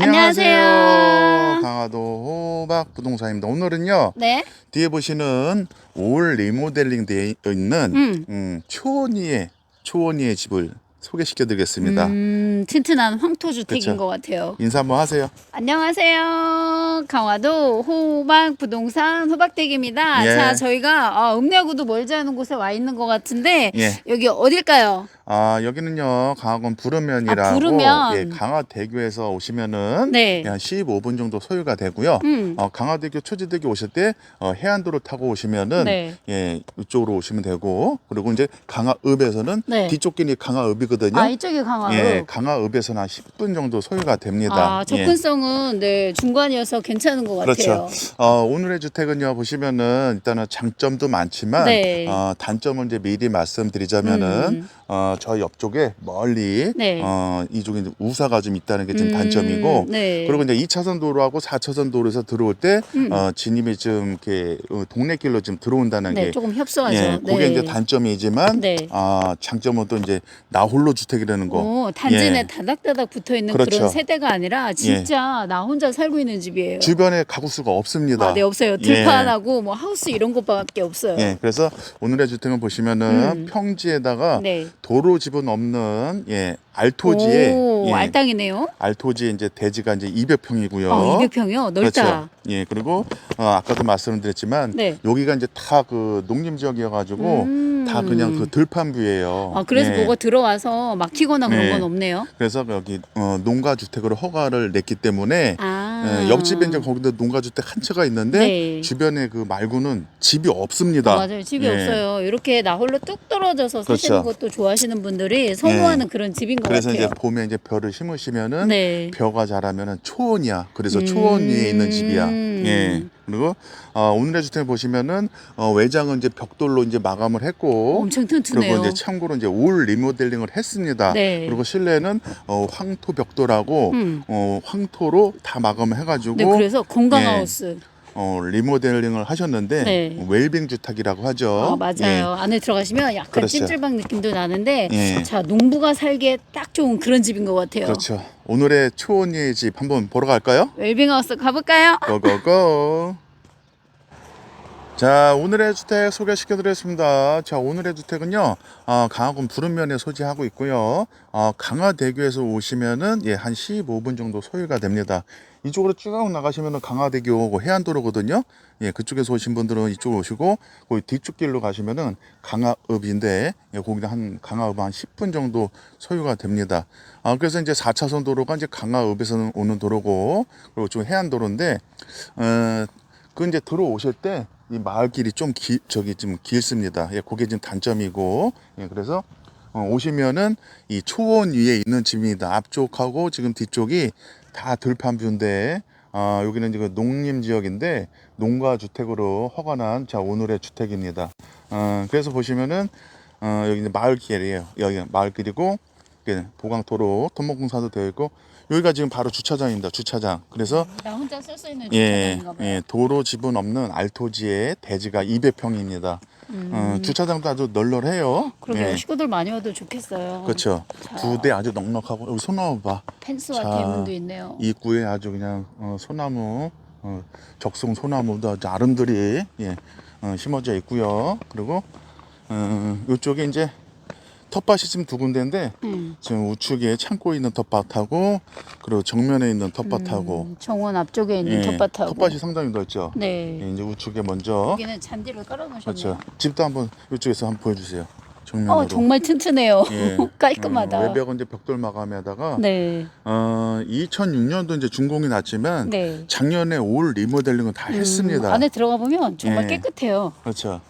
안녕하세요. 강화도 호박 부동산입니다. 오늘은요 네. 뒤에 보시는 올 리모델링 되어 있는 음. 음, 초원이의 초원이의 집을 소개시켜 드리겠습니다. 음, 튼튼한 황토 주택인 그쵸. 것 같아요. 인사 한번 하세요. 안녕하세요. 강화도 호박 부동산 호박댁입니다. 예. 자, 저희가 어, 읍내구도 멀지 않은 곳에 와 있는 것 같은데 예. 여기 어딜까요? 아 여기는요 강화군 부르면이라고 아, 부르면. 예, 강화대교에서 오시면은 네. 한 15분 정도 소요가 되고요. 음. 어, 강화대교 초지대교 오실 때 어, 해안도로 타고 오시면은 네. 예 이쪽으로 오시면 되고 그리고 이제 강화읍에서는 네. 뒤쪽 길이 강화읍이거든요. 아, 이쪽이 강화읍. 예, 강화읍에서는 한 10분 정도 소요가 됩니다. 아, 예. 접근성은 네, 중간이어서 괜찮은 것 같아요. 그렇죠. 어, 오늘의 주택은요 보시면은 일단은 장점도 많지만 네. 어, 단점을 이제 미리 말씀드리자면은 음. 어, 저 옆쪽에 멀리 네. 어, 이쪽에 이제 우사가 좀 있다는 게좀 음, 단점이고 네. 그리고 이제 2차선 도로하고 4차선 도로에서 들어올 때 음. 어, 진입이 좀 이렇게 어, 동네 길로 좀 들어온다는 네, 게 조금 협소하죠. 예, 그게 네. 이제 단점이지만 네. 아, 장점은 또 이제 나홀로 주택이라는 거. 오, 단지 예. 내 다닥다닥 붙어 있는 그렇죠. 그런 세대가 아니라 진짜 나 혼자 살고 있는 집이에요. 주변에 가구 수가 없습니다. 아, 네 없어요. 예. 들판하고 뭐 하우스 이런 것밖에 없어요. 예, 그래서 오늘의 주택은 보시면은 음. 평지에다가 네. 도로 집은 없는 예 알토지에 오, 예, 알땅이네요. 알토지에 이제 대지가 이제 200평이고요. 아, 200평이요. 넓다. 그렇죠. 예, 그리고 어, 아까도 말씀드렸지만 네. 여기가 이제 다 그 농림 지역이어가지고 음. 다 그냥 그 들판뷰예요. 아, 그래서 예. 뭐가 들어와서 막히거나 그런 네. 건 없네요. 그래서 여기 어, 농가 주택으로 허가를 냈기 때문에 아. 예, 옆집에 이제 거기도 농가 주택 한 채가 있는데 네. 주변에 그 말고는 집이 없습니다. 아, 맞아요. 집이 예. 없어요. 이렇게 나 홀로 뚝 떨어져서 사시는 그렇죠. 것도 좋아하시는 분들이 선호하는 그런 집인 것 그래서 같아요. 이제 봄에 이제 벼를 심으시면은 네. 벼가 자라면은 초원이야. 그래서 음. 초원 위에 있는 집이야. 예. 그리고 어, 오늘의 주택 보시면은 어, 외장은 이제 벽돌로 이제 마감을 했고 엄청 튼튼해요. 그리고 이제 참고로 이제 올 리모델링을 했습니다. 네. 그리고 실내는 어, 황토 벽돌하고 음. 어, 황토로 다 마감을 해가지고 네, 그래서 건강 예. 하우스. 어, 리모델링을 하셨는데 네. 웰빙 주택이라고 하죠. 아, 맞아요. 안에 들어가시면 약간 어? 그렇죠. 찜질방 느낌도 나는데 예. 자 농부가 살기에 딱 좋은 그런 집인 것 같아요. 예, 그렇죠. 오늘의 초원이의 집 한번 보러 갈까요? 웰빙하우스 가볼까요? 고고고. 자 오늘의 주택 소개시켜드리겠습니다. 자 오늘의 주택은요 어, 강화군 부른면에 소지하고 있고요. 어, 강화대교에서 오시면은 예, 한 15분 정도 소요가 됩니다. 이쪽으로 쭉 나가시면은 강화대교 해안도로거든요. 예, 그쪽에서 오신 분들은 이쪽으로 오시고 거기 뒤쪽 길로 가시면은 강화읍인데 예, 거기는 한 강화읍 한 10분 정도 소요가 됩니다. 아, 그래서 이제 4차선 도로가 이제 강화읍에서 오는 도로고 그리고 좀 해안도로인데 어, 그 이제 들어오실 때 이 마을길이 좀 길, 저기 좀 길습니다. 예, 그게 좀 단점이고, 예, 그래서 어, 오시면은 이 초원 위에 있는 집입니다. 앞쪽하고 지금 뒤쪽이 다 들판 뷰인데, 아, 여기는 지금 농림 지역인데 농가 주택으로 허가난 자 오늘의 주택입니다. 어, 그래서 보시면은 어, 여기 이제 마을길이에요. 여기 마을길이고 이게 보강도로 토목공사도 되어 있고 여기가 지금 바로 주차장입니다. 주차장. 그래서 나 혼자 쓸 수 있는 예, 주차장인가 봐요. 예, 도로 지분 없는 알토지의 대지가 200평입니다. 음. 어, 주차장도 아주 널널해요. 그러게요. 예, 식구들 많이 와도 좋겠어요. 그렇죠. 자. 두대 아주 넉넉하고 여기 소나무 봐. 펜스와 자, 대문도 있네요. 입구에 아주 그냥 어, 소나무, 어, 적송 소나무도 아주 아름드리 예, 어, 심어져 있고요. 그리고 어, 이쪽에 이제 텃밭이 지금 두 군데인데 음. 지금 우측에 창고에 있는 텃밭하고 그리고 정면에 있는 텃밭하고 음, 정원 앞쪽에 있는 예, 텃밭하고. 텃밭이 상당히 넓죠. 네. 예, 이제 우측에 먼저 여기는 잔디를 깔아놓으셨네요. 그렇죠. 집도 한번 이쪽에서 한번 보여주세요. 정면으로. 어 정말 튼튼해요. 예. 깔끔하다. 어, 외벽은 이제 벽돌 마감에다가 네. 어, 2006년도 이제 준공이 났지만 네. 작년에 올 리모델링은 다 음, 했습니다. 안에 들어가 보면 정말 예. 깨끗해요. 그렇죠.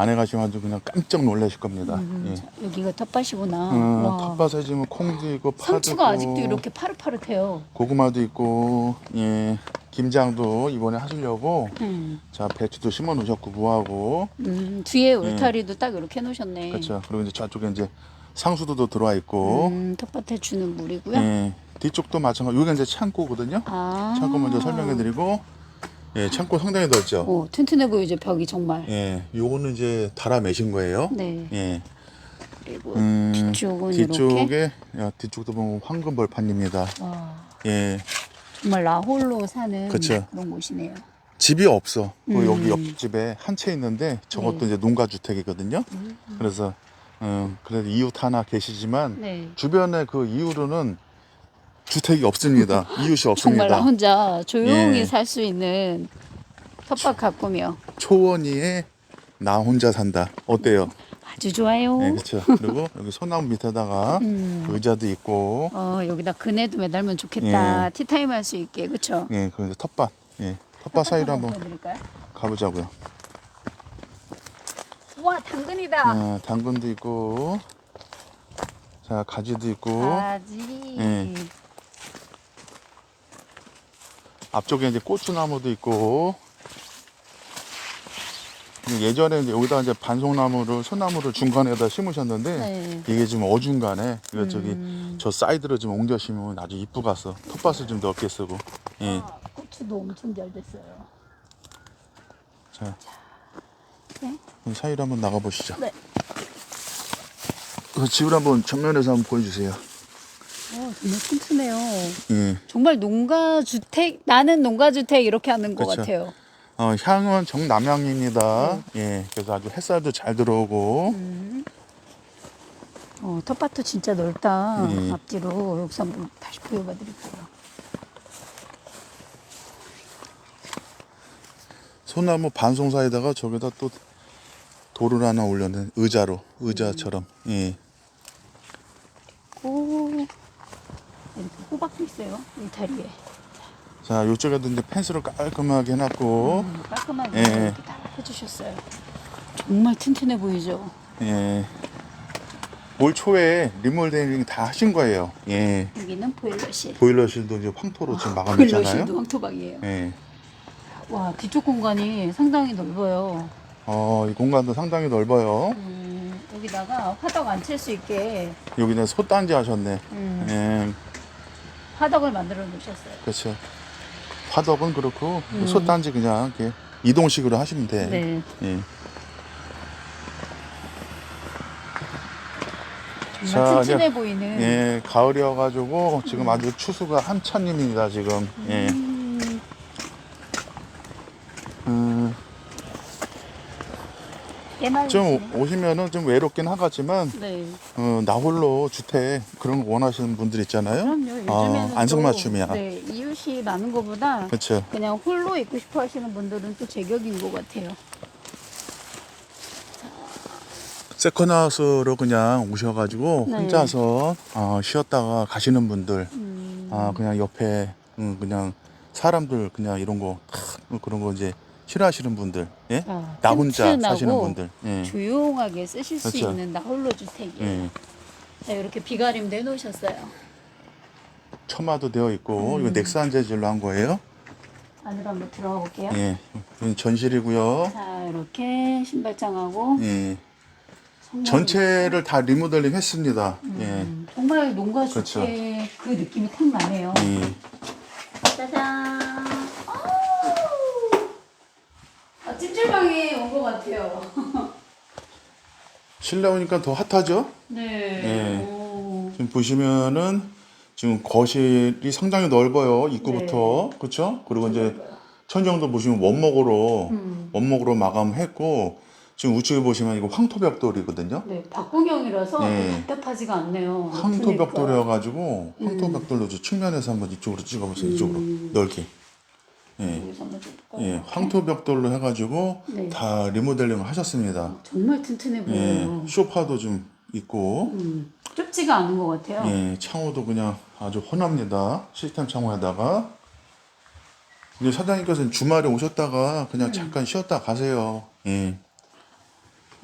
안에 가시면 아주 그냥 깜짝 놀라실 겁니다. 음, 예. 자, 여기가 텃밭이구나. 어, 와. 텃밭에 지금 콩도 있고 파도 상추가 아직도 이렇게 파릇파릇해요. 고구마도 있고 예. 김장도 이번에 하시려고 음, 자 배추도 심어 놓으셨고 무하고 음, 뒤에 울타리도 딱 이렇게 해놓으셨네. 예. 그렇죠. 그리고 이제 저쪽에 이제 상수도도 들어와 있고 음, 텃밭에 주는 물이고요. 예, 뒤쪽도 마찬가지. 여기가 이제 창고거든요. 아. 창고 먼저 설명해 드리고, 예, 창고 상당히 넓죠. 오, 튼튼해 보이죠 벽이 정말. 예, 요거는 이제 달아 매신 거예요. 네. 예, 그리고 음, 뒤쪽은 이렇게. 뒤쪽에 야, 뒤쪽도 보면 황금 벌판입니다. 와. 예, 정말 라홀로 사는 그쵸. 그런 곳이네요. 집이 없어. 그 음. 여기 옆집에 한 채 있는데 저것도 네. 이제 농가 주택이거든요. 그래서 음, 그래도 이웃 하나 계시지만 네. 주변에 그 이후로는 주택이 없습니다. 이웃이 정말 없습니다. 나 혼자 조용히 예. 살 수 있는 텃밭 가꾸며 초원이에 나 혼자 산다. 어때요? 아주 좋아요. 네, 그렇죠. 그리고 여기 소나무 밑에다가 음. 의자도 있고, 어 여기다 그네도 매달면 좋겠다. 예. 티타임 할 수 있게 그쵸? 예, 그 이제 텃밭, 예, 텃밭 사이로 한번 보여드릴까요? 가보자고요. 와 당근이다. 아, 당근도 있고, 자 가지도 있고, 가지. 예. 앞쪽에 이제 고추나무도 있고. 예전에 이제 여기다 이제 반송나무를 소나무를 중간에다 심으셨는데 네. 이게 지금 어중간에 이거 저기 음. 저 사이드로 좀 옮겨 심으면 아주 이쁘 갔어. 텃밭을 좀 넓게 쓰고. 예. 아, 고추도 엄청 잘 됐어요. 자, 네. 사이로 한번 나가 보시죠. 네. 그 집을 한번 정면에서 한번 보여주세요. 어, 정말 튼튼해요. 예. 정말 농가 주택 나는 농가 주택 이렇게 하는 것 그쵸. 같아요. 어, 향은 정남향입니다. 예. 그래서 아주 햇살도 잘 들어오고. 음. 어, 텃밭도 진짜 넓다. 예. 앞뒤로 여기서 한번 다시 보여봐 드릴게요. 소나무 반송 사이다가 저기다 또 돌을 하나 올려놓은 의자로 의자처럼. 예. 오, 이렇게 호박도 울타리에. 자, 이쪽에도 이제 펜스를 깔끔하게 해놨고. 음, 깔끔하게 예. 이렇게 다 해주셨어요. 정말 튼튼해 보이죠? 예. 올 초에 리몰데링 다 하신 거예요. 예. 여기는 보일러실. 보일러실도 이제 황토로 지금 마감했잖아요. 보일러실도 황토방이에요. 예. 와 뒤쪽 공간이 상당히 넓어요. 어, 이 공간도 상당히 넓어요. 음, 여기다가 화덕 안 칠 수 있게 여기는 솥단지 하셨네. 음, 예. 화덕을 만들어 놓으셨어요. 그렇죠. 화덕은 그렇고 음. 솥단지 그냥 이렇게 이동식으로 하시면 돼. 네, 예. 정말 자, 튼튼해 보이는. 예, 가을이어가지고 지금 아주 추수가 한참입니다 지금. 예. 음, 음, 좀 오- 오시면은 좀 외롭긴 하겠지만 네. 어, 나 홀로 주택 그런 거 원하시는 분들 있잖아요. 그럼요. 아, 요즘에는 안성맞춤이야. 또, 네, 이웃이 많은 것보다 그렇죠. 그냥 홀로 있고 싶어 하시는 분들은 또 제격인 것 같아요. 세컨하우스로 그냥 오셔가지고 네. 혼자서 어, 쉬었다가 가시는 분들, 음, 아 그냥 옆에 음, 그냥 사람들 그냥 이런 거 하, 그런 거 이제 싫어하시는 분들, 예? 아, 나 혼자 튼튼하고 사시는 분들, 예. 조용하게 쓰실 수 그렇죠. 있는 나 홀로 주택이에요. 예. 자, 이렇게 비가림도 해놓으셨어요. 처마도 되어 있고 음. 이거 넥산 재질로 한 거예요. 안으로 한번 들어가 볼게요. 예, 여기 전실이고요. 자, 이렇게 신발장하고 예, 전체를 다 리모델링 했습니다. 음, 정말 농가 주택 그렇죠. 그 느낌이 탁 나네요. 예, 예. 짜잔. 아우! 아, 찜질방에 온것 같아요. 실내 오니까 더 핫하죠? 네. 예. 오. 지금 보시면은 지금 거실이 상당히 넓어요 입구부터 네. 그렇죠? 그리고 이제 천정도 보시면 원목으로 음. 원목으로 마감했고 지금 우측에 보시면 이거 황토벽돌이거든요. 네, 박공형이라서 네. 답답하지가 않네요. 황토벽돌이어가지고 황토벽돌로 저 측면에서 한번 이쪽으로 찍어보세요. 이쪽으로 음. 넓게. 예, 좀 예, 황토벽돌로 해가지고 네. 다 리모델링을 하셨습니다. 정말 튼튼해 예, 보여요. 소파도 좀 있고, 음, 좁지가 않은 것 같아요. 예, 창호도 그냥 아주 훤합니다. 시스템 창호에다가. 이제 사장님께서는 주말에 오셨다가 그냥 음. 잠깐 쉬었다 가세요. 예.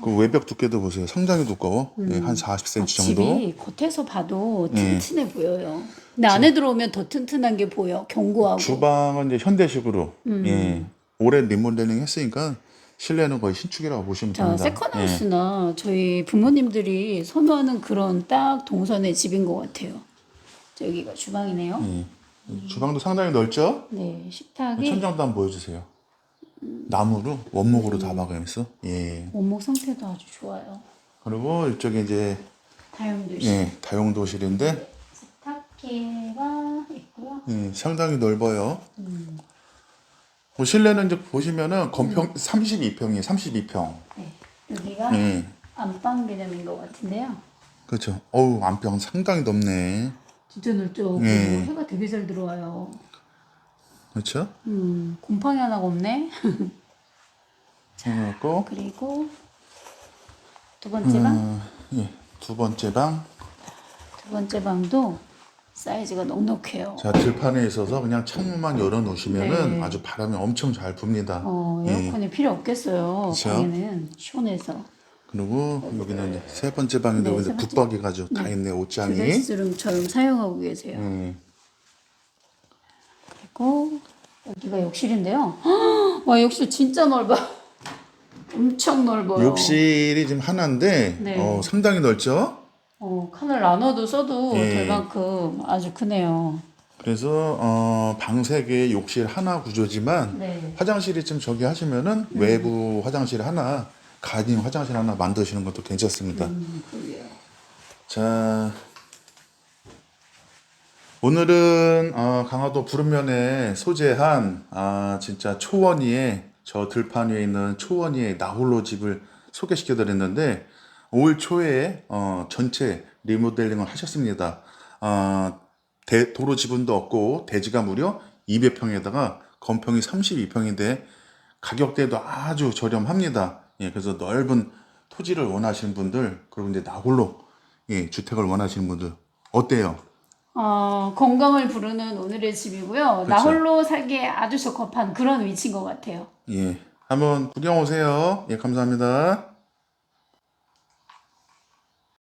그 외벽 두께도 보세요. 상당히 두꺼워. 예, 한 40cm 아, 정도. 집이 겉에서 봐도 예. 튼튼해 보여요. 근데 안에 들어오면 더 튼튼한 게 보여. 견고하고. 주방은 이제 현대식으로. 음. 예. 올해 리모델링 했으니까 실내는 거의 신축이라고 보시면 자, 됩니다. 세컨하우스나 저희 부모님들이 선호하는 그런 딱 동선의 집인 것 같아요. 자, 여기가 주방이네요. 예. 예. 주방도 상당히 넓죠? 네, 식탁이 천장도 한번 보여주세요. 나무로 원목으로 다 막아냈어. 예. 원목 상태도 아주 좋아요. 그리고 이쪽에 이제 다용도실, 예, 다용도실인데 식탁, 기가 있고요. 예, 상당히 넓어요. 뭐 실내는 이제 보시면은 건평 32평이에요. 32평. 네. 여기가 예. 안방 개념인 것 같은데요. 그렇죠. 어우, 안평 상당히 넓네. 진짜 넓죠. 예. 그리고 해가 되게 잘 들어와요. 그렇죠? 음, 곰팡이 하나가 없네. 그리고 그리고 두 번째 방, 어, 예, 두 번째 방. 두 번째 방도 사이즈가 넉넉해요. 자, 들판에 있어서 그냥 창문만 열어 놓으시면은 네. 아주 바람이 엄청 잘 붑니다. 어, 예. 에어컨이 필요 없겠어요. 그쵸. 방에는 시원해서. 그리고 여기는 이제 세 번째 방인데 네, 여기 세 번째. 붙박이 가지고 다 있네 옷장이. 드레스룸처럼 사용하고 계세요. 음, 그리고 여기가 욕실인데요. 헉, 와 욕실 진짜 넓어. 엄청 넓어요. 욕실이 지금 하나인데 네. 어, 상당히 넓죠. 어, 칸을 나눠도 써도 예. 될 만큼 아주 크네요. 그래서 어, 방세 개, 욕실 하나 구조지만 네. 화장실이 좀 저기 하시면은 외부 화장실 하나, 가든 화장실 하나 만드시는 것도 괜찮습니다. 음. 자, 오늘은 어, 강화도 부른면에 소재한 아, 진짜 초원위에 저 들판 위에 있는 초원위에 나홀로 집을 소개시켜 드렸는데 올 초에 어, 전체 리모델링을 하셨습니다. 아, 대, 도로 지분도 없고 대지가 무려 200평에다가 건평이 32평인데 가격대도 아주 저렴합니다. 예, 그래서 넓은 토지를 원하시는 분들 그리고 이제 나홀로 예, 주택을 원하시는 분들 어때요? 어, 건강을 부르는 오늘의 집이고요. 나 홀로 살기에 아주 적합한 그런 위치인 것 같아요. 예, 한번 구경 오세요. 예, 감사합니다.